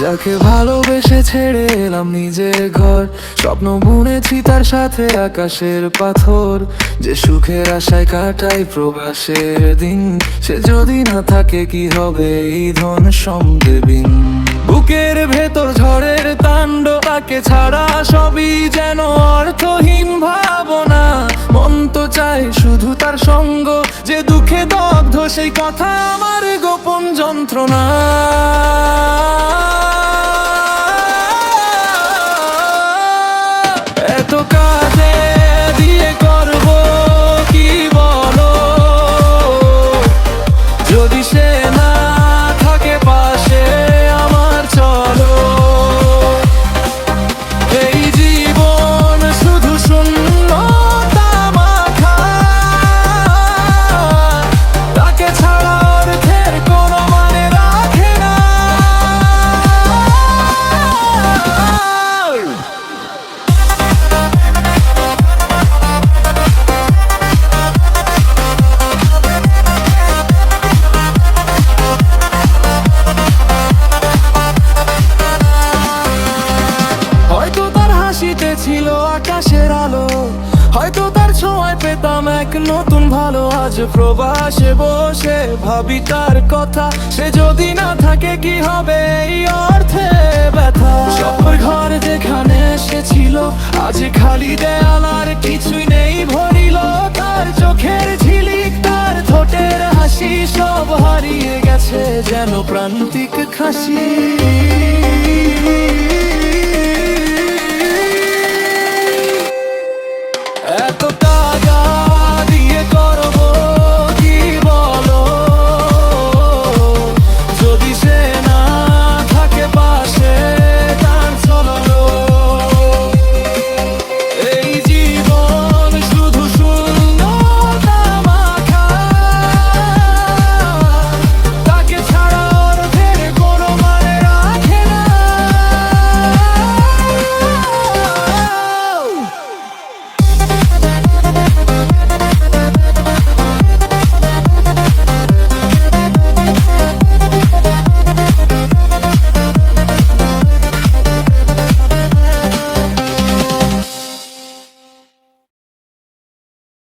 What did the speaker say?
যাকে ভালোবেসে ছেড়ে এলাম নিজের ঘর, স্বপ্ন বুনেছি তার সাথে আকাশের পাথর। যে সুখের আশায় কাটাই প্রবাসের দিন, সে যদি না থাকে কি হবে এই ধন সম্দেবিন বুকের ভেতর ঝড়ের তাণ্ড তাকে ছাড়া সবই যেন অর্থহীন ভাবনা। মন তো চাই শুধু তার সঙ্গ, যে দুঃখে দগ্ধ সেই কথা আমার গোপন যন্ত্রণা। ছিল আকাশের আলো। হয়তো তার ছোঁয়ায় পেতাম এক নতুন ভালো। আজ প্রবাসে বসে ভাবি তার কথা। সে যদি না থাকে কি হবে এই অর্থে ব্যথা? সবার ঘর যেখানে এসেছিল আজ খালি দেয়াল আর কিছুই নেই। ভরিল তার চোখের ঝিলিক, তার ঠোঁটের হাসি সব হারিয়ে গেছে যেন প্রান্তিক খাসি।